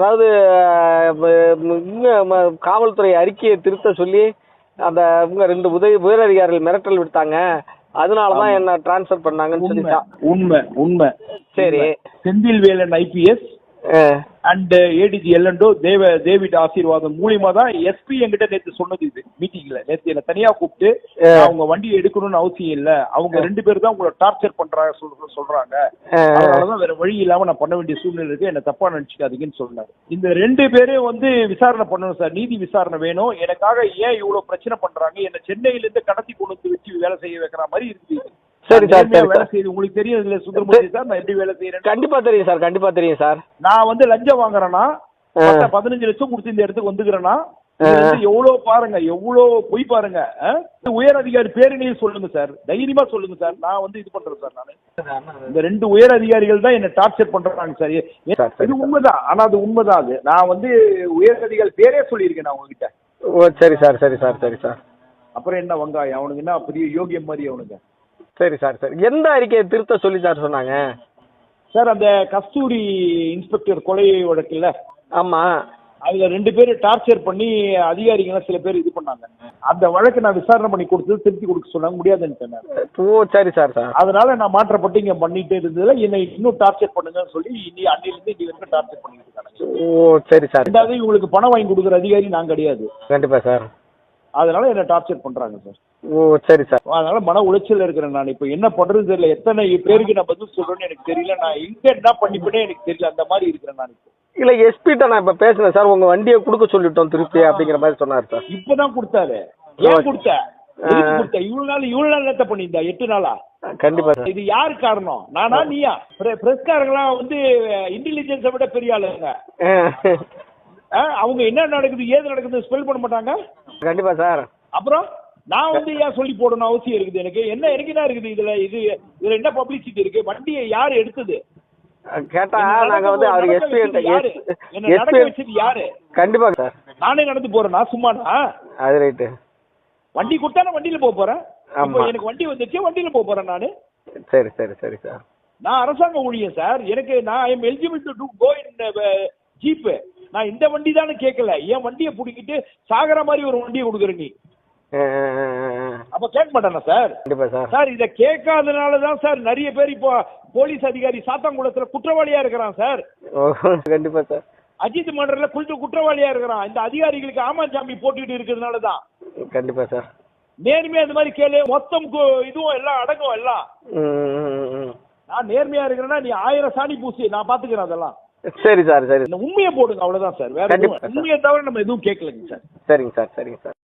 அதாவது அஹ், இங்க ம- காவல்துறை அறிக்கையை திருத்த சொல்லி அந்த இவங்க ரெண்டு உதவி உயரதிகாரிகள் மிரட்டல் விடுத்தாங்க. அதனால தான் என்ன டிரான்ஸ்ஃபர் பண்ணாங்கன்னு உண்மை. சொல்லிட்டான் உண்மை. உண்மை. சரி. Senthil Velan IPS and ADG எல்லண்டோ தேவ டேவிட் ஆசீர்வாதம் மூலியமா தான் எஸ்பி என்கிட்ட நேத்து சொன்னது இது மீட்டிங்ல நேத்து என்ன தனியா கூப்பிட்டு அவங்க வண்டியை எடுக்கணும்னு அவசியம் இல்ல. அவங்க ரெண்டு பேரும் தான் உங்களை டார்ச்சர் பண்றாங்க சொல்ற- சொல்றாங்க. அதனாலதான் வேற வழி இல்லாம நான் பண்ண வேண்டிய சூழ்நிலை இருக்கு. என்ன தப்பா நினைச்சுக்காதீங்கன்னு சொன்னாரு. இந்த ரெண்டு பேரும் வந்து விசாரணை பண்ணணும் சார். நீதி விசாரணை வேணும். எனக்காக ஏன் இவ்வளவு பிரச்சனை பண்றாங்க? என்ன சென்னையில இருந்து கடத்தி கொண்டு வந்து வச்சு வேலை செய்ய வைக்கிற மாதிரி இருக்குது சரி சார், வேலை. செய்யுது உங்களுக்கு தெரியும் இதுல சுந்தரமூர்த்தி சார். நான் எப்படி வேலை செய்யறேன் கண்டிப்பா தெரியும் சார் கண்டிப்பா தெரியும் சார். நான் வந்து லஞ்சம் வாங்குறேன்னா பதினஞ்சு லட்சம் கொடுத்து இந்த இடத்துக்கு வந்துக்கிறேன்னா எவ்வளவு பாருங்க எவ்வளவு பொய் பாருங்க? உயர் அதிகாரி பேருனையும் சொல்லுங்க சார். தைரியமா சொல்லுங்க சார். நான் வந்து இது பண்றேன் சார் நானு. இந்த ரெண்டு உயர் அதிகாரிகள் தான் என்ன டார்ச்சர் பண்றாங்க சார். இது. உண்மைதான். ஆனா அது உண்மைதான் அது. நான் வந்து உயர் அதிகாரி பேரே சொல்லியிருக்கேன் நான் உங்ககிட்ட. ஓ சரி சார் சரி சார் சரி சார். அப்புறம் என்ன வங்காயம்? அவனுக்கு என்ன பெரிய யோகியம் மாதிரி அவனுக்கு? சரி சார் சரி. எந்த அறிக்கையை திருத்த சொல்லி சார் சொன்னாங்க? சார் அந்த கஸ்தூரி இன்ஸ்பெக்டர் கொலை வழக்குல ஆமா. அதுல ரெண்டு பேரும் டார்ச்சர் பண்ணி அதிகாரிகள் சில பேர் இது பண்ணாங்க. அந்த வழக்கு நான் விசாரணை பண்ணி கொடுத்தது திருத்தி கொடுக்க சொன்னாங்க. முடியாதுன்னு ஓ சரி சார் சார். அதனால நான் மாற்றப்பட்டு இங்க பண்ணிட்டே இருந்ததுல என்னை இன்னும் டார்ச்சர் பண்ணுங்கன்னு சொல்லி இனி அன்னிலிருந்து இனி வரைக்கும் டார்ச்சர் பண்ணிட்டு இருக்காங்க. ஓ சரி சார். ரெண்டாவது இவங்களுக்கு பணம் வாங்கி கொடுக்குற அதிகாரி நான் கிடையாது. கண்டிப்பா சார். அதனால என்ன டார்ச்சர் பண்றாங்க சார் ஓ சரி சார் அதனால மன உளைச்சல்ல இருக்கிறேன் நான். இப்போ என்ன பண்றது தெரியல. எத்தனை பேருக்கு நான் பதில் சொல்றேன்னு எனக்கு தெரியல. நான் எங்க என்ன பண்ணிப்பேனே எனக்கு தெரியல. அந்த மாதிரி இருக்கிறேன் நான் இப்போ. இல்ல எஸ்பிட்ட நான் இப்ப பேசினேன் சார் உங்க வண்டியை கொடுக்க சொல்லிட்டோம் திருப்பி அப்படிங்கிற மாதிரி சொன்னார் சார் இப்பதான் கொடுத்தாரு. ஏன் கொடுத்த? கொடுத்த? இவ்வளவு நாள் இவ்வளவு நாள் என்னத்த பண்ணியிருந்தா? எட்டு நாளா? கண்டிப்பா இது யாரு காரணம்? நானா நீயா? பிரஸ்காரங்களாம் வந்து இன்டெலிஜென்ஸை விட பெரிய ஆளுங்க. அவங்க என்ன நடக்குது ஏது நடக்குது ஸ்பெல் பண்ண மாட்டாங்க? கண்டிப்பா சார். அப்புறம் நான் வந்து ஏன் சொல்லி போடணும் அவசியம் இருக்குது எனக்கு? என்ன எனக்கு என்ன இருக்குது இதுல? இது இதுல என்ன பப்ளிசிட்டி இருக்கு? வண்டியை யார் எடுத்தது? கேட்டா நாங்க வந்து அவர் எஸ்பி நடக்க வச்சது யாரு? கண்டிப்பா சார். நானே நடந்து போறேனா? சும்மானா? அது ரைட்டு. வண்டி கொடுத்தா நான் வண்டியில போக போறேன். எனக்கு வண்டி வந்துச்சு வண்டியில போக போறேன் நானு. சரி சரி சரி சார். நான் அரசாங்க ஊழியர் சார். எனக்கு நான் I am eligible to go in jeep நான் இந்த வண்டி தானே கேட்கல. என் வண்டியை பிடிக்கிட்டு சாகர மாதிரி ஒரு வண்டியை கொடுக்குற நீ. அப்ப கேட்க மாட்டானா சார்? கண்டிப்பா சார். சார் இதை கேட்காதனால தான் சார் நிறைய பேர் இப்போ போலீஸ் அதிகாரி சாத்தாங்குளத்துல குற்றவாளியா இருக்கிறான் சார். கண்டிப்பா சார். அஜித் மண்டல குற்ற குற்றவாளியா இருக்கிறான். இந்த அதிகாரிகளுக்கு ஆமாஞ்சாமி போட்டுக்கிட்டு இருக்கிறதுனால தான். கண்டிப்பா சார். நேர்மையா இந்த மாதிரி கேளு. மொத்தம் இதுவும் எல்லாம் அடங்கும் எல்லாம். நான் நேர்மையா இருக்கிறேன்னா நீ ஆயிரம் சாணி பூசி நான் பாத்துக்கிறேன் அதெல்லாம். சரி சார் சரி. இந்த உண்மையை போடுங்க அவ்வளவுதான் சார். வேற. உண்மையை தவிர நம்ம எதுவும் கேட்கலங்க சார். சரிங்க சார் சரிங்க சார்.